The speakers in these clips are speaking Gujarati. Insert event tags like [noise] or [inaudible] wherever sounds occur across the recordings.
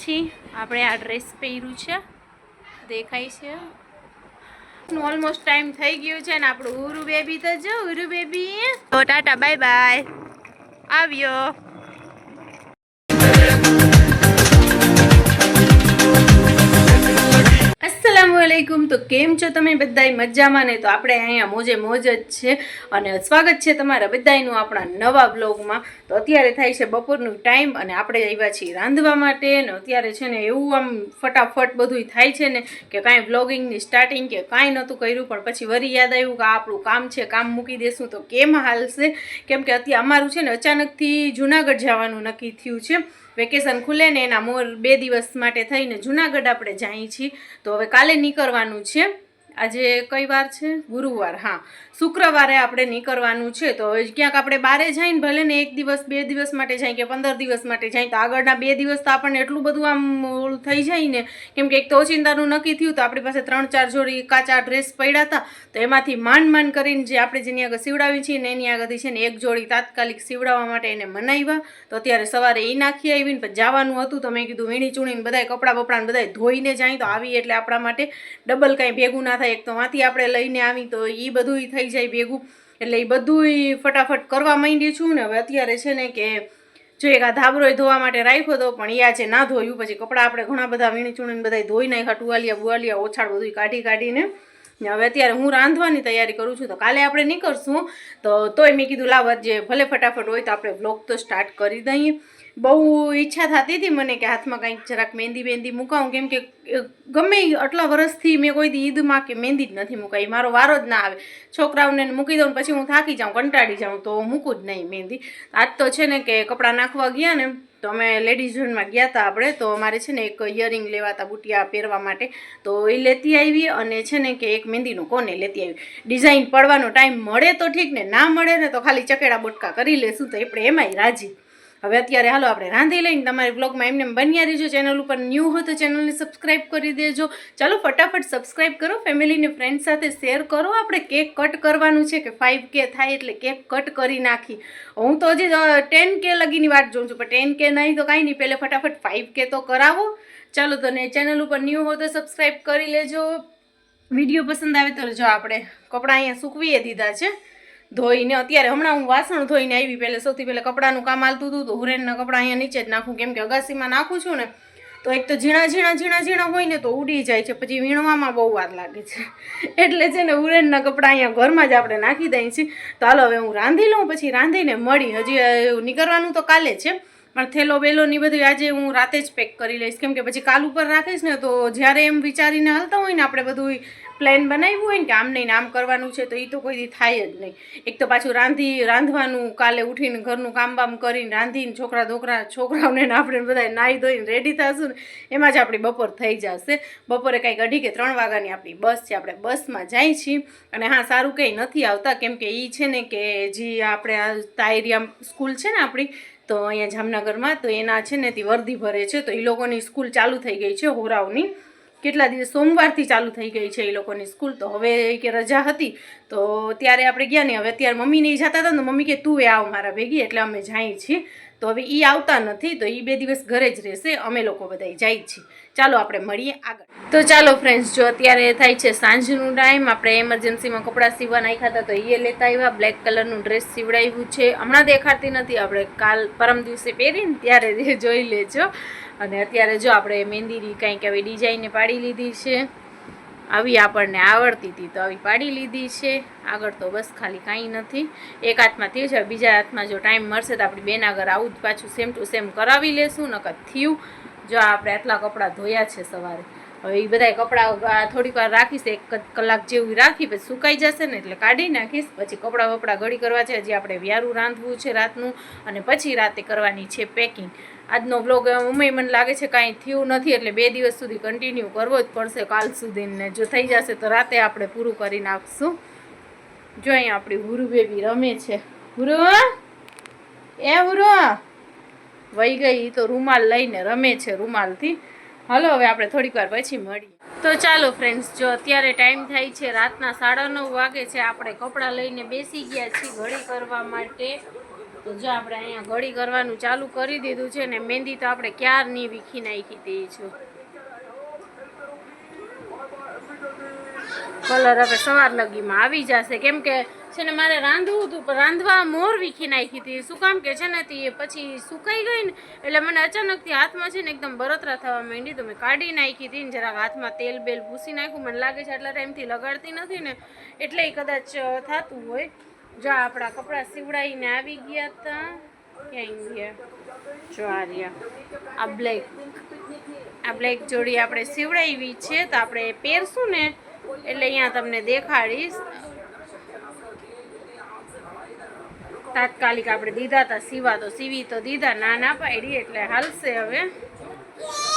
પછી આપણે આ ડ્રેસ પહેર્યું છે. દેખાય છે. ઓલમોસ્ટ ટાઈમ થઈ ગયું છે ને આપણું ઉરુ બેબી તો જો, ઉરુ બેબી. તો ટાટા બાય બાય આવ્યો. અસલામ વાલેકુમ તો કેમ છો તમે બધાય મજામાં ને? તો આપણે અહીંયા મોજે મોજ જ છે અને સ્વાગત છે તમારા બધાયનું આપણા નવા બ્લોગમાં તો અત્યારે થાય છે બપોરનું ટાઈમ અને આપણે આવ્યા છીએ રાંધવા માટે ને અત્યારે છે ને એવું આમ ફટાફટ બધું થાય છે ને કે કાંઈ બ્લોગિંગની સ્ટાર્ટિંગ કે કાંઈ નહોતું કર્યું, પણ પછી વરી યાદ આવ્યું કે આપણું કામ છે, કામ મૂકી દેશું. તો કેમ હાલશે? કેમ કે અત્યારે અમારું છે ને અચાનકથી જુનાગઢ જવાનું નક્કી થયું છે. વેકેશન ખુલે ને એના મોર બે દિવસ માટે થઈને જુનાગઢ આપણે જઈએ છીએ. તો હવે કાલે નીકળવાનું છે. આજે કઈ વાર છે? ગુરુવાર, હા. શુક્રવારે આપણે નીકળવાનું છે, તો ક્યાંક આપણે બારે જઈને ભલે ને એક દિવસ, બે દિવસ માટે જાય કે પંદર દિવસ માટે જાય, તો આગળના બે દિવસ તો આપણને એટલું બધું આમ થઈ જાય ને. કેમ કે એક તો ઓચિંતાનું નક્કી થયું, તો આપણી પાસે ત્રણ, ચાર જોડી કાચા ડ્રેસ પડ્યા હતા, તો એમાંથી માંડ માંડ કરીને જે આપણે જેની આગળ સીવડાવી છીએ ને એની આગળથી છે ને એક જોડી તાત્કાલિક સીવડાવવા માટે એને મનાવ્યા. તો અત્યારે સવારે એ નાખી આવીને જવાનું હતું, તો મેં કીધું વીણી ચૂણીને બધાય કપડાં બપડાને બધાય ધોઈને જાય, તો આવી એટલે આપણા માટે ડબલ કાંઈ ભેગું ના થાય એક તો માંથી આપણે લઈને આવી તો એ બધું થઈ જાય ભેગું. એટલે એ બધું ફટાફટ કરવા માંડી છું ને હવે અત્યારે છે ને કે જો એક આ ધાબરો ધોવા માટે રાખ્યો હતો પણ એ આજે ના ધોયું. પછી કપડાં આપણે ઘણા બધા વીણી ચૂણીને બધા ધોઈ નાખ્યા, ટુવાલિયા, બુવાલિયા, ઓછાળ બધું કાઢી કાઢીને. હવે અત્યારે હું રાંધવાની તૈયારી કરું છું તો કાલે આપણે નીકળશું. તો તોય મેં કીધું લાવત જે ભલે ફટાફટ હોય તો આપણે બ્લોગ તો સ્ટાર્ટ કરી દઈએ. બહુ ઈચ્છા થતી હતી મને કે હાથમાં કંઈક જરાક મહેંદી બેંદી મુકાવું, કેમ કે ગમે આટલા વર્ષથી મેં કોઈ ઈદમાં કે મહેંદી જ નથી મુકાઈ, મારો વારો જ ના આવે. છોકરાઓને મૂકી દઉં પછી હું થાકી જાઉં, કંટાળી જાઉં, તો મૂકું જ નહીં મહેંદી. આજ તો છે ને કે કપડાં નાખવા ગયા ને, તો અમે લેડીઝ ઝોનમાં ગયા હતા આપણે, તો અમારે છે ને એક ઇયરિંગ લેવા હતા બુટિયા પહેરવા માટે, તો એ લેતી આવી અને છે ને કે એક મહેંદીનું કોને લેતી આવી ડિઝાઇન પડવાનો ટાઈમ મળે તો ઠીક ને, ના મળે ને તો ખાલી ચકેડા બોટકા કરી લેશું તો આપણે એમાંય રાજી. હવે અત્યારે હાલો આપણે રાંધી લઈને તમારી બ્લોગમાં એમને એમ બન્યા રહેજો. ચેનલ ઉપર ન્યૂ હો તો ચેનલને સબસ્ક્રાઈબ કરી દેજો. ચાલો ફટાફટ સબસ્ક્રાઈબ કરો ફેમિલીને ફ્રેન્ડ સાથે શેર કરો. આપણે કેક કટ કરવાનું છે કે ફાઇવ કે થાય એટલે કેક કટ કરી નાખી. હું તો હજી ટેન કે લગીની વાત જોઉં છું, પણ ટેન કે નહીં તો કાંઈ નહીં. પહેલે ફટાફટ ફાઇવ કે તો કરાવો. ચાલો તને ચેનલ ઉપર ન્યૂ હો તો સબસ્ક્રાઈબ કરી લેજો. વીડિયો પસંદ આવે તો જો આપણે કપડાં અહીંયા સૂકવીએ દીધા છે. ધોઈને, અત્યારે હમણાં હું વાસણ ધોઈને આવી પહેલે સૌથી પહેલાં કપડાનું કામ હાલતું હતું, તો હુરેનના કપડાં અહીંયા નીચે જ નાખું, કેમ કે અગાસીમાં નાખું છું ને, તો એક તો ઝીણા ઝીણા ઝીણા ઝીણા હોય ને, તો ઉડી જાય છે, પછી વીણવામાં બહુ વાર લાગે છે. એટલે છે ને ઉરેનના કપડાં અહીંયા ઘરમાં જ આપણે નાખી દઈએ છીએ. તો હાલો, હવે હું રાંધી લઉં, પછી રાંધીને મળી, હજી નીકળવાનું તો કાલે છે. પણ થેલો, વેલો ને બધું આજે હું રાતે જ પેક કરી લઈશ. કેમ કે પછી કાલ ઉપર રાખીશ ને તો જ્યારે એમ વિચારીને હાલતા હોય ને આપણે બધું પ્લાન બનાવ્યું હોય ને કે આમ નહીં આમ કરવાનું છે, તો એ તો કોઈ થાય જ નહીં. એક તો પાછું રાંધી, રાંધવાનું, કાલે ઉઠીને ઘરનું કામ બામ કરીને રાંધીને છોકરા ધોકરા છોકરાઓને આપણે બધા નાહી ધોઈને રેડી થશું ને, એમાં જ આપણી બપોર થઈ જશે. બપોરે કંઈક અઢી કે ત્રણ વાગ્યાની આપણી બસ છે, આપણે બસમાં જાય છીએ. અને હા, સારું કંઈ નથી આવતા, કેમ કે એ છે ને કે જે, આપણે તાયરિયા સ્કૂલ છે ને આપણી તો અહીંયા જામનગરમાં તો એના છે ને તે વર્દી ભરે છે. તો એ લોકોની સ્કૂલ ચાલુ થઈ ગઈ છે હોરાવની કેટલા દિવસ સોમવારથી ચાલુ થઈ ગઈ છે એ લોકોની સ્કૂલ, તો હવે કે રજા હતી, તો ત્યારે આપણે ગયા નહીં હવે અત્યારે મમ્મીને એ જતા હતા ને મમ્મી કે તું એ આવ મારા ભેગી, એટલે અમે જઈએ છીએ. તો હવે એ આવતા નથી, તો એ બે દિવસ ઘરે જ રહેશે, અમે લોકો બધા જાય છીએ. ચાલો આપણે મળીએ આગળ. તો ચાલો ફ્રેન્ડ્સ જો અત્યારે થાય છે સાંજનું ટાઈમ આપણે એમરજન્સીમાં કપડાં સીવવા નાખ્યા હતા, તો એ લેતા આવ્યા બ્લેક કલરનું ડ્રેસ સીવડાવ્યું છે. હમણાં દેખાડતી નથી, આપણે કાલ પરમ દિવસે પહેરીને ત્યારે [laughs] જોઈ લેજો. અને અત્યારે જો આપણે મહેંદીની કંઈક આવી ડિઝાઇનને પાડી લીધી છે, આવી આપણને આવડતી હતી તો આવી પાડી લીધી છે. આગળ તો બસ ખાલી કાંઈ નથી. એક હાથમાં થયું છે બીજા હાથમાં જો ટાઈમ મળશે તો આપણી બેન આગળ આવું જ પાછું સેમ ટુ સેમ કરાવી લેશું, નકર થયું. જો આપણે આટલા કપડાં ધોયા છે સવારે. હવે એ બધા કપડાં થોડીક વાર રાખીશ, એક કલાક જેવું રાખી, પછી સુકાઈ જશે ને એટલે કાઢી નાખીશ. પછી કપડાં વપડા ઘડી કરવા છે, હજી આપણે વ્યારું રાંધવું છે રાતનું, અને પછી રાતે કરવાની છે પેકિંગ આજનો બ્લોગ ઉમેય મને લાગે છે કાંઈ થયું નથી, એટલે બે દિવસ સુધી કન્ટિન્યુ કરવો જ પડશે કાલ સુધીને. જો થઈ જશે તો રાતે આપણે પૂરું કરી નાખશું. જો અહીંયા આપણી હુરુ બેબી રમે છે. હુરુ? એ હુરુ? વહી ગઈ તો રૂમાલ લઈને રમે છે રૂમાલથી. હાલો, હવે આપણે થોડીક વાર પછી મળીએ. તો ચાલો ફ્રેન્ડ્સ જો અત્યારે ટાઈમ થાય છે રાતના સાડા નવ વાગે છે, આપણે કપડાં લઈને બેસી ગયા છીએ ઘડી કરવા માટે. તો જો આપણે અહીંયા ઘડી કરવાનું ચાલુ કરી દીધું છે ને મહેંદી તો આપણે ક્યારની વીખી નાખી દઈએ છું કલર હવે સવાર લગીમાં આવી જશે. કેમ કે છે ને મારે રાંધવું હતું, પણ રાંધવા મોર વીખી નાખી હતી. શું કામ કે છે ને તે પછી સુકાઈ ગઈ ને, એટલે મને અચાનકથી હાથમાં છે ને એકદમ બરતરા થવા માંડી. તો મેં કાઢી નાખી હતી ને જરાક હાથમાં તેલ બેલ ભૂસી નાખ્યું. મને લાગે છે આટલા ટાઈમથી લગાડતી નથી ને, એટલે કદાચ થતું હોય. જો આપણા કપડાં સીવડાવીને આવી ગયા હતા ક્યાંય ગયા. જો આ રહ્યા. આ બ્લેક. આ બ્લેક જોડી આપણે સીવડાવી છે તો આપણે પહેરશું ને એટલે અહીંયા તમને દેખાડીશ. તાત્કાલિક આપણે દીધા હતા સીવા તો સીવી તો દીધા. ના ના પાડી, એટલે હાલશે હવે.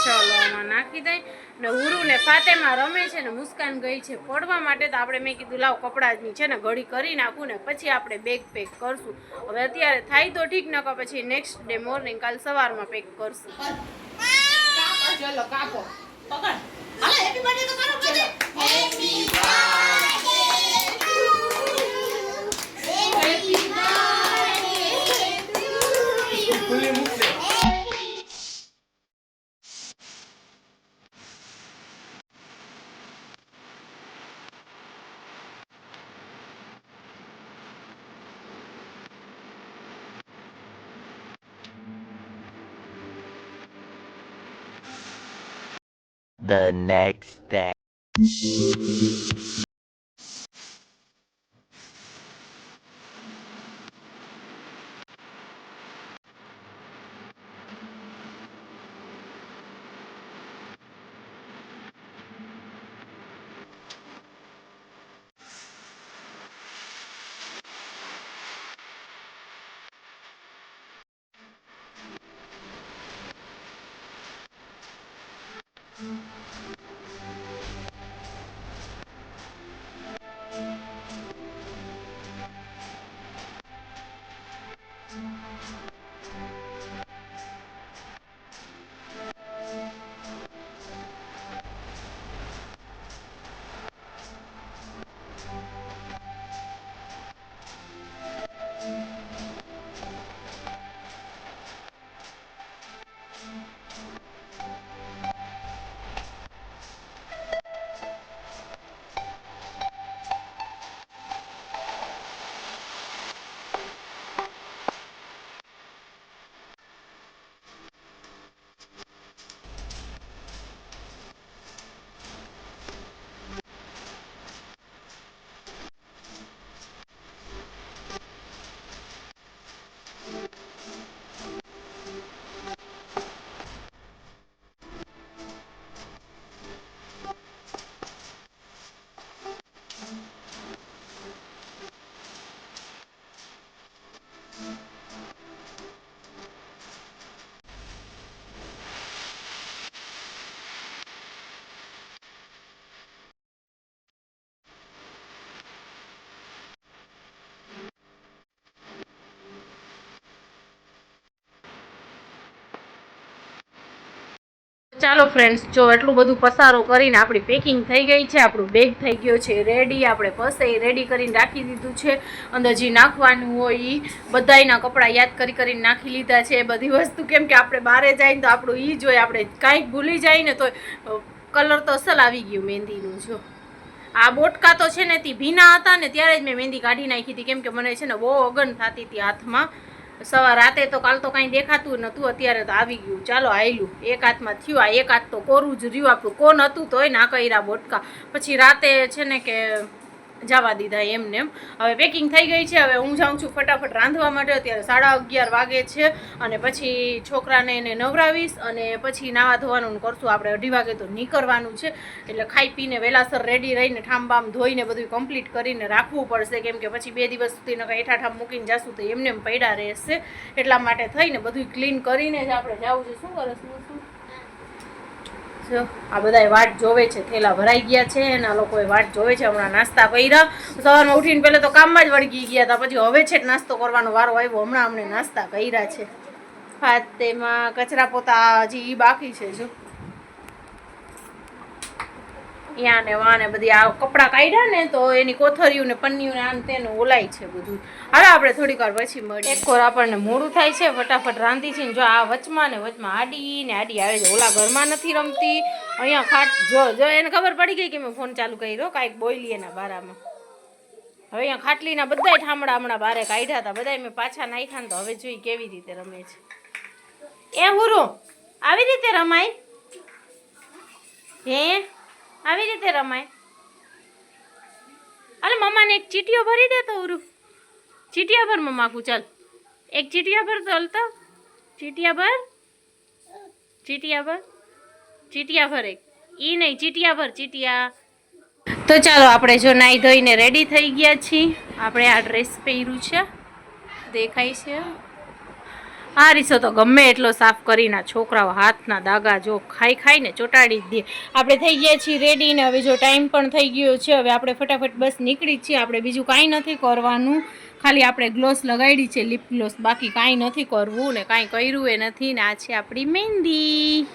ચલો આમાં નાખી દઈ. ને હુરુ ને ફાતેમાં રમે છે ને મુસ્કાન ગઈ છે પડવા માટે તો આપણે મેં કીધું લાવ કપડાની છે ને ઘડી કરી નાખું ને પછી આપણે બેગ પેક કરશું. હવે અત્યારે થાય તો ઠીક નકર પછી નેક્સ્ટ ડે મોર્નિંગ કાલ સવારમાં પેક કરશું. ચલો કાપો. પકડ. હાલો હેપી બર્થડે તો કરો ચલો the next day. Mm-hmm. ચાલો ફ્રેન્ડ્સ જો એટલું બધું પસારો કરીને આપણી પેકિંગ થઈ ગઈ છે, આપણું બેગ થઈ ગયો છે રેડી આપણે પસે રેડી કરીને રાખી દીધું છે. અંદર જે નાખવાનું હોય એ બધાયના કપડાં યાદ કરી કરીને નાખી લીધા છે. એ બધી વસ્તુ કેમ કે આપણે બહારે જાય ને તો આપણું એ જોઈએ આપણે કાંઈક ભૂલી જાય ને તો કલર તો અસલ આવી ગયું મહેંદીનું, જો. આ બોટકા તો છે ને તે ભીના હતા ને ત્યારે જ મેં મહેંદી કાઢી નાખી હતી. કેમ કે મને છે ને બહુ અગન થતી હતી હાથમાં. સવાર રાતે તો કાલ તો કાંઈ દેખાતું નહોતું અત્યારે તો આવી ગયું. ચાલો આયલું. એક હાથમાં થયું, આ એક હાથ તો કોરું જ રહ્યું આપણું. કોણ હતું તોય ના કર્યા બોટકા. પછી રાતે છે ને કે જવા દીધા એમને હવે પેકિંગ થઈ ગઈ છે. હવે હું જાઉં છું ફટાફટ રાંધવા માટે. અત્યારે સાડા અગિયાર વાગે છે અને પછી છોકરાને એને નવરાવીશ અને પછી નાવા ધોવાનું કરશું. આપણે અઢી વાગે તો નીકળવાનું છે. એટલે ખાઈ પીને વહેલાસર રેડી રહીને ઠામબામ ધોઈને બધું કમ્પ્લીટ કરીને રાખવું પડશે. કેમ કે પછી બે દિવસ સુધી કંઈ એઠાઠામ મૂકીને જાશું તો એમને એમ પડ્યા રહેશે. એટલા માટે થઈને બધું ક્લીન કરીને જ આપણે જવું છે. શું કરે શું? જો આ બધાય વાટ જોવે છે, થેલા ભરાઈ ગયા છે આ લોકોએ વાટ જોવે છે, હમણાં નાસ્તા કર્યા. સવારમાં ઉઠીને પહેલાં તો કામમાં જ વળગી ગયા હતા, પછી હવે છે નાસ્તો કરવાનો વારો આવ્યો, હમણાં અમને નાસ્તા કર્યા છે. હા, તેમાં કચરા પોતા હજી બાકી છે, જો. અહીંયા ને વાને બધી આ કપડાં કાઢ્યા ને તો એની કોથળીયું ને પન્નીયું ને આમ તેનું ઓલાય છે બધું. હાલો આપણે થોડીક વાર પછી મળીએ. એક કોર આપણને મોડું થાય છે, ફટાફટ રાંધી છે જો આ વચમાં ને વચમાં આડી ને આડી આવે છે. ઓલા ઘરમાં નથી રમતી. અહીંયા ખાટ જો જો એને ખબર પડી ગઈ કે મેં ફોન ચાલુ કર્યો. કાંઈક બોલી એના બારામાં. હવે અહીંયા ખાટલીના બધા ઠામડા હમણાં બારે કાઢ્યા હતા. બધા મેં પાછા નાખ્યા તો હવે જોઈ કેવી રીતે રમે છે. એ હુરું, આવી રીતે રમાય? હે? આવી રીતે રમાય. અરે મમ્માને એક ચીટીઓ ભરી દે તો ઉરુ. ચીટીયા ભર મમ્મા કુ ચાલ. એક ચીટીયા ભર તો ચીટીયા ભર. ચીટીયા ભર. ચીટીયા ભર એક. ઈ નહીં, ચીટિયા ભર, ચીટિયા. તો ચાલો આપણે જો નાઈ ધોઈને રેડી થઈ ગયા છીએ. આપણે આ ડ્રેસ પહેર્યું છે. દેખાય છે. આ રીસો તો ગમે એટલો સાફ કરીને છોકરાઓ હાથના દાગા જો ખાઈ ખાઈને ચોટાડી જ દે. આપણે થઈ ગયા છીએ રેડી ને હવે જો ટાઈમ પણ થઈ ગયો છે, હવે આપણે ફટાફટ બસ નીકળી છીએ. આપણે બીજું કાંઈ નથી કરવાનું. ખાલી આપણે ગ્લોસ લગાડી છે લિપ ગ્લોસ બાકી કાંઈ નથી કરવું ને કાંઈ કર્યું એ નથી ને આ છે આપણી મહેંદી.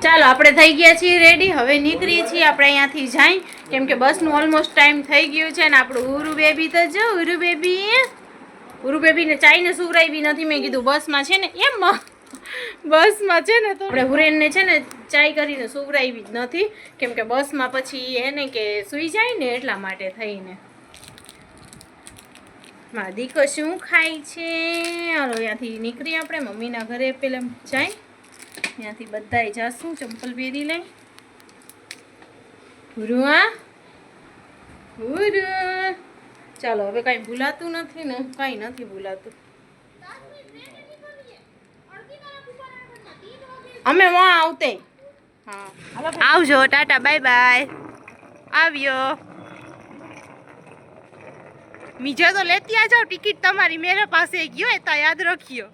ચાલો, આપણે થઈ ગયા છીએ રેડી હવે નીકળીએ છીએ આપણે અહીંયાથી જાય. કેમ કે બસનું ઓલમોસ્ટ ટાઈમ થઈ ગયું છે ને આપણું ઉરુ બેબી તો જો ઉરુ બેબી ઉરુ બેબીને સુવરાઈ બી નથી. મેં કીધું, બસમાં છે ને? એમ. બસમાં છે ને તો આપણે હુરેનને છે ને ચાય કરીને સુવરાવી જ નથી. કેમ કે બસમાં પછી એને કે સૂઈ જાય ને એટલા માટે થઈને. મારા દીકો શું ખાય છે? હાલો ત્યાંથી નીકળી આપણે. મમ્મીના ઘરે પેલા જાય. ત્યાંથી બધાએ જાશું, ચંપલ પહેરી લઈ. ગુરુઆ. હુરુ ચાલો, હવે કાંઈ ભૂલાતું નથી ને, કાંઈ નથી ભૂલાતું. અમે વાં આવતે. હા. આવજો, ટાટા, બાય બાય. આવ્યો. બીજો તો લેતી આ ટિકિટ તમારી, મેરા પાસે ગયો એ તા યાદ રખ્યો.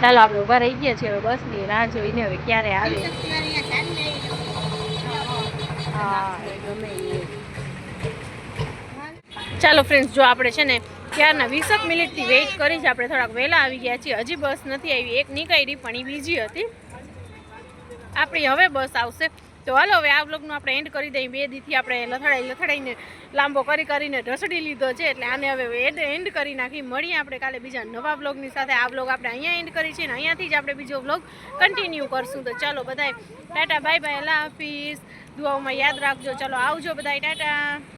ચાલો, આપણે ઊભા રહી ગયા છીએ હવે બસની રાહ જોઈને હવે ક્યારે આવે. ચાલો ફ્રેન્ડ્સ જો આપણે છે ને ત્યારના વીસક મિનિટથી વેઇટ કરી છે આપણે થોડાક વહેલા આવી ગયા છીએ. હજી બસ નથી આવી, એક નીકળી પણ એ બીજી હતી. આપણી હવે બસ આવશે. તો હાલો, હવે આ બ્લોગનું આપણે એન્ડ કરી દઈએ. બે દીથી આપણે લથડાઈ લથડાઈને લાંબો કરી કરીને ઢસડી લીધો છે, એટલે આને હવે એન્ડ એન્ડ કરી નાખી. મળીએ આપણે કાલે બીજા નવા બ્લોગની સાથે. આ બ્લોગ આપણે અહીંયા એન્ડ કરી છે ને અહીંયાથી જ આપણે બીજો બ્લોગ કન્ટિન્યુ કરશું. તો ચાલો બધાય, ટાટા બાય બાય અલ્લાહ હાફિઝ. દુઆઓમાં યાદ રાખજો. ચાલો આવજો બધાય, ટાટા.